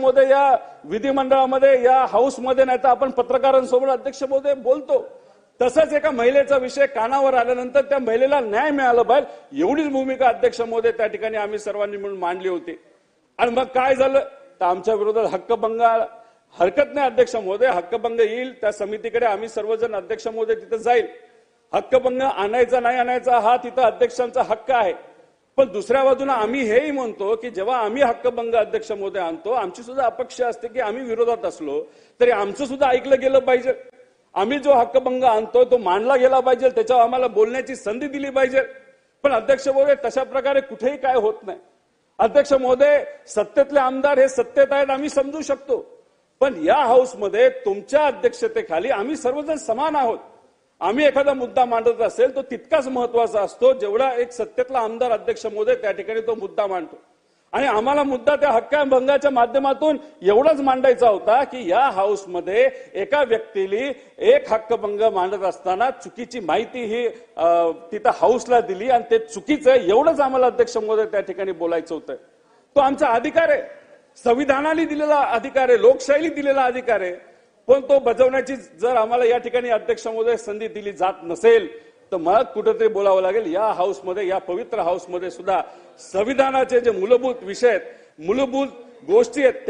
महोदय या विधिमंडळामध्ये या हाऊसमध्ये नाही तर आपण पत्रकारांसोबत अध्यक्ष महोदय बोलतो. तसंच एका महिलेचा विषय कानावर आल्यानंतर त्या महिलेला न्याय मिळाला पाहिजे एवढीच भूमिका अध्यक्ष महोदय त्या ठिकाणी आम्ही सर्वांनी मिळून मांडली होती. आणि मग काय झालं? तर आमच्या विरोधात हक्कभंग हरकत नाही अध्यक्ष महोदय हक्कभंग येईल. त्या समितीकडे आम्ही सर्वजण अध्यक्ष महोदय तिथं जाईल. हक्कभंग आणायचा नाही आणायचा हा तिथं अध्यक्षांचा हक्क आहे. पण दुसऱ्या बाजूने आम्ही हेही म्हणतो की जेव्हा आम्ही हक्कभंग अध्यक्ष महोदय आणतो आमची सुद्धा अपेक्षा असते की आम्ही विरोधात असलो तरी आमचं सुद्धा ऐकलं गेलं पाहिजे. आम्ही जो हक्कभंग आणतो तो मांडला गेला पाहिजे त्याच्यावर आम्हाला बोलण्याची संधी दिली पाहिजे. पण अध्यक्ष महोदय तशा प्रकारे कुठेही काय होत नाही. अध्यक्ष महोदय सत्तेतले आमदार हे सत्तेत आहेत आम्ही समजू शकतो. पण या हाऊसमध्ये तुमच्या अध्यक्षतेखाली आम्ही सर्वजण समान आहोत. आम्ही एखादा मुद्दा मांडत असेल तो तितकाच महत्त्वाचा असतो जेवढा एक सत्तेतला आमदार अध्यक्ष महोदय त्या ठिकाणी तो मुद्दा मांडतो. आणि आम्हाला मुद्दा त्या हक्काभंगाच्या माध्यमातून एवढाच मांडायचा होता की या हाऊसमध्ये एका व्यक्तीली एक हक्कभंग मांडत असताना चुकीची माहिती ही तिथं हाऊसला दिली आणि ते चुकीचं एवढंच आम्हाला अध्यक्ष महोदय त्या ठिकाणी बोलायचं होतं. तो आमचा अधिकार आहे. संविधानाने दिलेला अधिकार आहे लोकशाहीने दिलेला अधिकार आहे. पण तो बजावण्याची जर आम्हाला या ठिकाणी अध्यक्ष महोदय संधी दिली जात नसेल तर मला कुठेतरी बोलावं लागेल या हाऊसमध्ये या पवित्र हाऊसमध्ये सुद्धा संविधानाचे जे मूलभूत विषय आहेत मूलभूत गोष्टी आहेत त्या